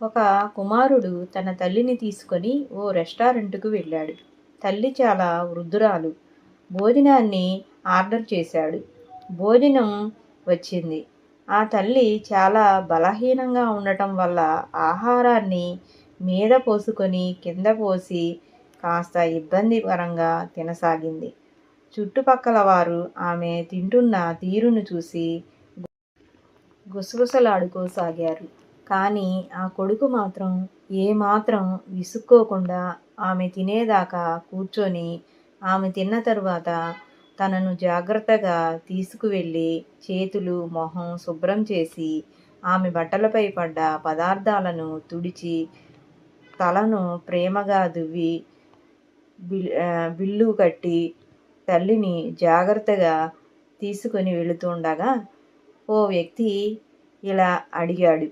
ఒక కుమారుడు తన తల్లిని తీసుకొని ఓ రెస్టారెంట్కు వెళ్ళాడు. తల్లి చాలా వృద్ధురాలు. భోజనాన్ని ఆర్డర్ చేశాడు. భోజనం వచ్చింది. ఆ తల్లి చాలా బలహీనంగా ఉండటం వల్ల ఆహారాన్ని మీద పోసుకొని కింద పోసి కాస్త ఇబ్బందికరంగా తినసాగింది. చుట్టుపక్కల వారు ఆమె తింటున్న తీరును చూసి గుసగుసలాడుకోసాగారు. కానీ ఆ కొడుకు మాత్రం ఏమాత్రం విసుక్కోకుండా ఆమె తినేదాకా కూర్చొని ఆమె తిన్న తరువాత తనను జాగ్రత్తగా తీసుకువెళ్ళి చేతులు మొహం శుభ్రం చేసి ఆమె బట్టలపై పడ్డ పదార్థాలను తుడిచి తలను ప్రేమగా దువ్వి బిల్ బిల్లు కట్టి తల్లిని జాగ్రత్తగా తీసుకొని వెళుతుండగా ఓ వ్యక్తి ఇలా అడిగాడు.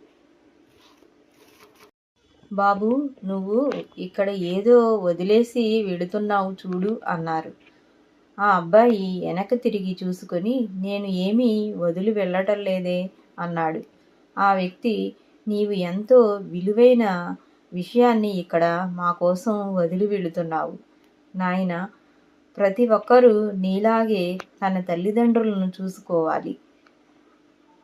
బాబు నువ్వు ఇక్కడ ఏదో వదిలేసి వెళుతున్నావు చూడు అన్నారు. ఆ అబ్బాయి వెనక తిరిగి చూసుకొని నేను ఏమీ వదిలి వెళ్ళటం లేదే అన్నాడు. ఆ వ్యక్తి నీవు ఎంతో విలువైన విషయాన్ని ఇక్కడ మా కోసం వదిలి వెళుతున్నావు నాయన ప్రతి ఒక్కరూ నీలాగే తన తల్లిదండ్రులను చూసుకోవాలి.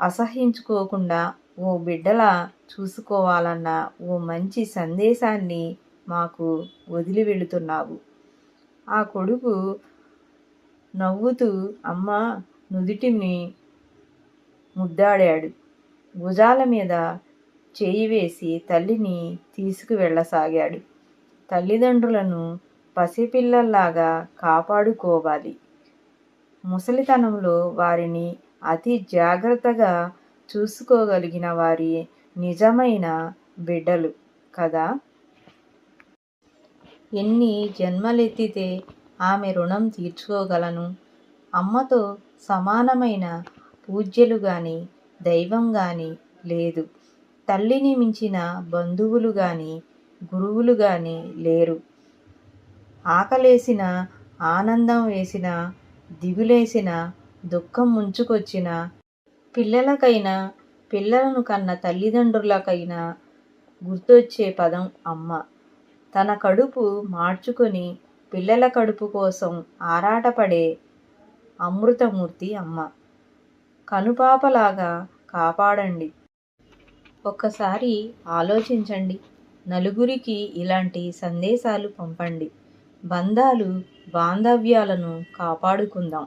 అసహించుకోకుండా ఓ బిడ్డలా చూసుకోవాలన్న ఓ మంచి సందేశాన్ని మాకు వదిలి వెళుతున్నావు. ఆ కొడుకు నవ్వుతూ అమ్మ నుదుటిని ముద్దాడాడు. భుజాల మీద చేయి వేసి తల్లిని తీసుకువెళ్ళసాగాడు తల్లిదండ్రులను పసిపిల్లల్లాగా కాపాడుకోవాలి. ముసలితనంలో వారిని అతి జాగ్రత్తగా చూసుకోగలిగిన వారి నిజమైన బిడ్డలు కదా? ఎన్ని జన్మలెత్తితే ఆమె రుణం తీర్చుకోగలను. అమ్మతో సమానమైన పూజ్యలు కానీ దైవం కానీ లేదు. తల్లిని మించిన బంధువులు కానీ గురువులు కానీ లేరు. ఆకలేసిన ఆనందం వేసిన దిగులేసిన దుఃఖం ముంచుకొచ్చిన పిల్లలకైనా పిల్లలను కన్న తల్లిదండ్రులకైనా గుర్తొచ్చే పదం అమ్మ. తన కడుపు మార్చుకొని పిల్లల కడుపు కోసం ఆరాటపడే అమృతమూర్తి అమ్మ. కనుపాపలాగా కాపాడండి. ఒక్కసారి ఆలోచించండి. నలుగురికి ఇలాంటి సందేశాలు పంపండి. బంధాలు బాంధవ్యాలను కాపాడుకుందాం.